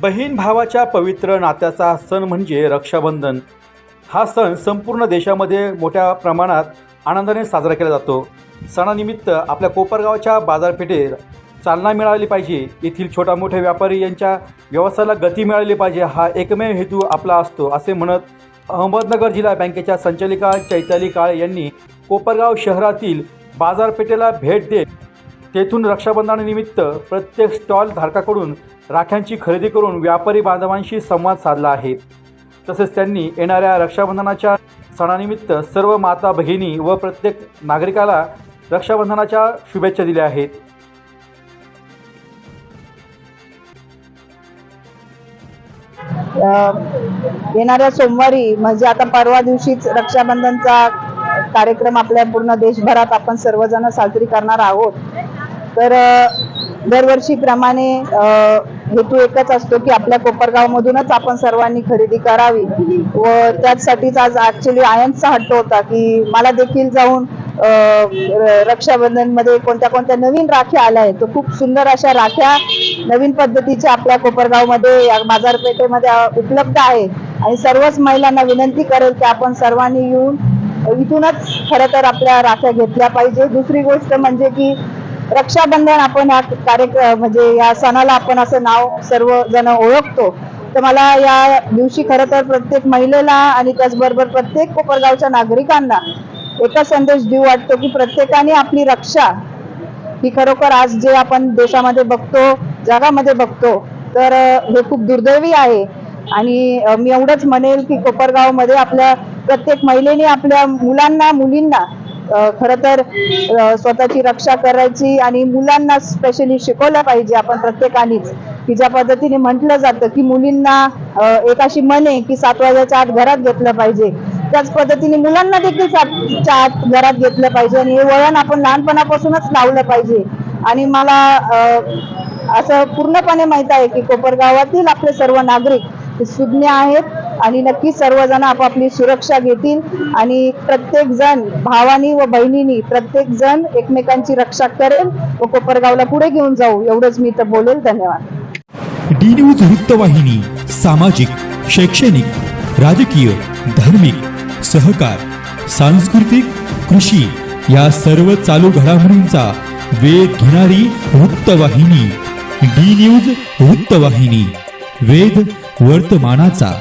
बहीण भावाच्या पवित्र नात्याचा सण म्हणजे रक्षाबंधन. हा सण संपूर्ण देशामध्ये मोठ्या प्रमाणात आनंदाने साजरा केला जातो. सणानिमित्त आपल्या कोपरगावच्या बाजारपेठेत चालना मिळाली पाहिजे. येथील छोटा मोठे व्यापारी यांच्या व्यवसायाला गती मिळाली पाहिजे. हा एकमेव हेतू आपला असतो असे म्हणत अहमदनगर जिल्हा बँकेच्या संचालिका चैताली काळे यांनी कोपरगाव शहरातील बाजारपेठेला भेट देत तेथून रक्षाबंधनानिमित्त प्रत्येक स्टॉल धारकाकडून राख्यांची खरेदी करून व्यापारी बांधवांशी संवाद साधला आहे. तसेच त्यांनी येणाऱ्या रक्षाबंधनाच्या सणानिमित्त सर्व माता भगिनी व प्रत्येक नागरिकाला रक्षाबंधनाच्या शुभेच्छा दिल्या आहेत. येणाऱ्या सोमवारी म्हणजे आता परवा दिवशीच रक्षाबंधनचा कार्यक्रम आपल्या पूर्ण देशभरात आपण सर्वजण साजरी करणार आहोत. तर दरवर्षीप्रमाणे हेतू एकच असतो की आपल्या कोपरगाव मधूनच आपण सर्वांनी खरेदी करावी. व त्याचसाठीच आज ॲक्च्युली आयनचा हट्ट होता की मला देखील जाऊन रक्षाबंधनमध्ये रक्षाबंधनमध्ये कोणत्या कोणत्या नवीन राख्या आल्या आहेत. तर खूप सुंदर अशा राख्या नवीन पद्धतीच्या आपल्या कोपरगावमध्ये या बाजारपेठेमध्ये उपलब्ध आहे आणि सर्वच महिलांना विनंती करेल की आपण सर्वांनी येऊन इथूनच खरं तर आपल्या राख्या घेतल्या पाहिजे. दुसरी गोष्ट म्हणजे की रक्षाबंधन आपण या कार्यक्रम म्हणजे या सणाला आपण असं नाव सर्व जण ओळखतो. तर मला या दिवशी खरं तर प्रत्येक महिलेला आणि त्याचबरोबर प्रत्येक कोपरगावच्या नागरिकांना एकच संदेश देऊ वाटतो की प्रत्येकाने आपली रक्षा ही खरोखर आज जे आपण देशामध्ये बघतो जगामध्ये बघतो तर हे खूप दुर्दैवी आहे. आणि मी एवढंच म्हणेल की कोपरगावमध्ये आपल्या प्रत्येक महिलेने आपल्या मुलांना मुलींना खरं तर स्वतःची रक्षा करायची आणि मुलांना स्पेशली शिकवलं पाहिजे आपण प्रत्येकानेच. की ज्या पद्धतीने म्हटलं जातं की मुलींना एकाशी म्हणे की सात वाजायच्या आत घरात घेतलं पाहिजे. त्याच पद्धतीने मुलांना देखील सातच्या आत घरात घेतलं पाहिजे आणि हे वळण आपण लहानपणापासूनच लावलं पाहिजे. आणि मला असं पूर्णपणे माहीत आहे की कोपरगावातील आपले सर्व नागरिक सुज्ञ आहेत. आणि नक्कीच सर्वजण आपापली सुरक्षा घेतील आणि प्रत्येक जण भावानी व बहिणीनी प्रत्येक जण एकमेकांची रक्षा करेल व कोपरगावला पुढे घेऊन जाऊ एवढंच मी तर बोलेल. धन्यवाद. डी न्यूज वृत्तवाहिनी सामाजिक शैक्षणिक राजकीय धार्मिक सहकार सांस्कृतिक कृषी या सर्व चालू घडामोडींचा वेध घेणारी वृत्तवाहिनी डी न्यूज वृत्तवाहिनी वेध वर्तमानाचा.